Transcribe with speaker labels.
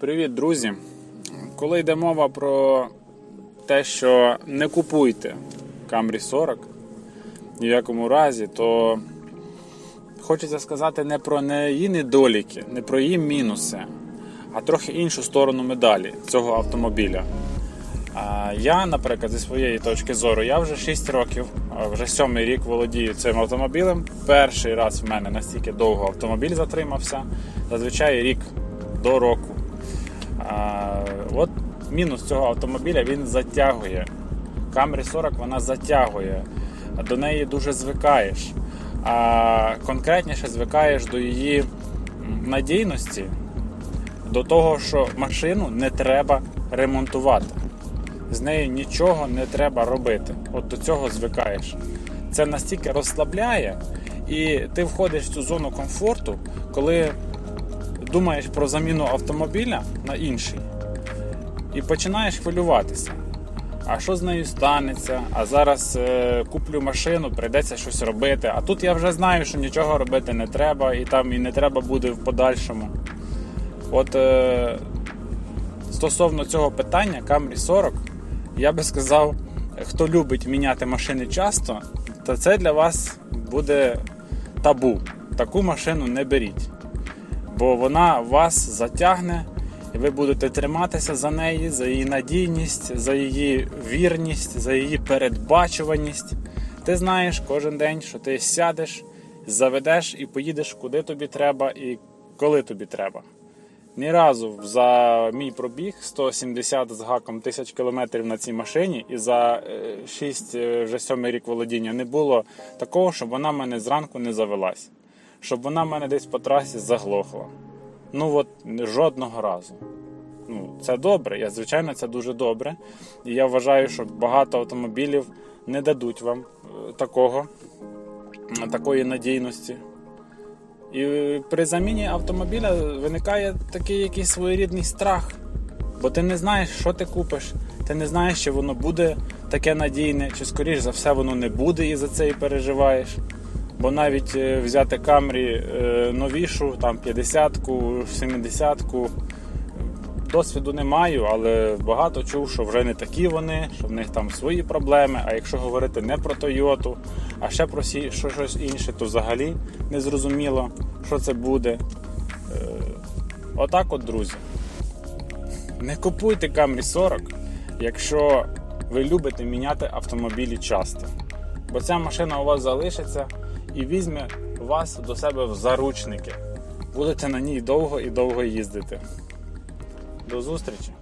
Speaker 1: Привіт, друзі! Коли йде мова про те, що не купуйте Camry 40 ні в якому разі, то хочеться сказати не про її недоліки, не про її мінуси, а трохи іншу сторону медалі цього автомобіля. Я, наприклад, зі своєї точки зору, я вже 6 років, вже сьомий рік володію цим автомобілем. Перший раз в мене настільки довго автомобіль затримався, зазвичай рік до року. От мінус цього автомобіля він затягує. Camry 40 вона затягує, до неї дуже звикаєш. А конкретніше звикаєш до її надійності, до того, що машину не треба ремонтувати. З нею нічого не треба робити. От до цього звикаєш. Це настільки розслабляє, і ти входиш в цю зону комфорту, коли думаєш про заміну автомобіля на інший і починаєш хвилюватися. А що з нею станеться? А зараз е, куплю машину, прийдеться щось робити. А тут я вже знаю, що нічого робити не треба, і там і не треба буде в подальшому. От е, стосовно цього питання, Camry 40, я би сказав, хто любить міняти машини часто, то це для вас буде табу. Таку машину не беріть бо вона вас затягне, і ви будете триматися за неї, за її надійність, за її вірність, за її передбачуваність. Ти знаєш кожен день, що ти сядеш, заведеш і поїдеш куди тобі треба і коли тобі треба. Ні разу за мій пробіг 170 з гаком тисяч кілометрів на цій машині, і за 6 вже 7 рік володіння не було такого, щоб вона мене зранку не завелась щоб вона в мене десь по трасі заглохла. Ну от жодного разу. Ну, Це добре, я, звичайно, це дуже добре. І я вважаю, що багато автомобілів не дадуть вам е, такого, такої надійності. І при заміні автомобіля виникає такий якийсь своєрідний страх. Бо ти не знаєш, що ти купиш, ти не знаєш, чи воно буде таке надійне, чи скоріш за все воно не буде і за це і переживаєш. Бо навіть е, взяти Камрі е, новішу, там 50-ку, 70-ку, досвіду не маю, але багато чув, що вже не такі вони, що в них там свої проблеми. А якщо говорити не про Тойоту, а ще про щось інше, то взагалі не зрозуміло, що це буде. Е, Отак от, друзі. Не купуйте Camry 40, якщо ви любите міняти автомобілі часто. Бо ця машина у вас залишиться і візьме вас до себе в заручники. Будете на ній довго і довго їздити. До зустрічі!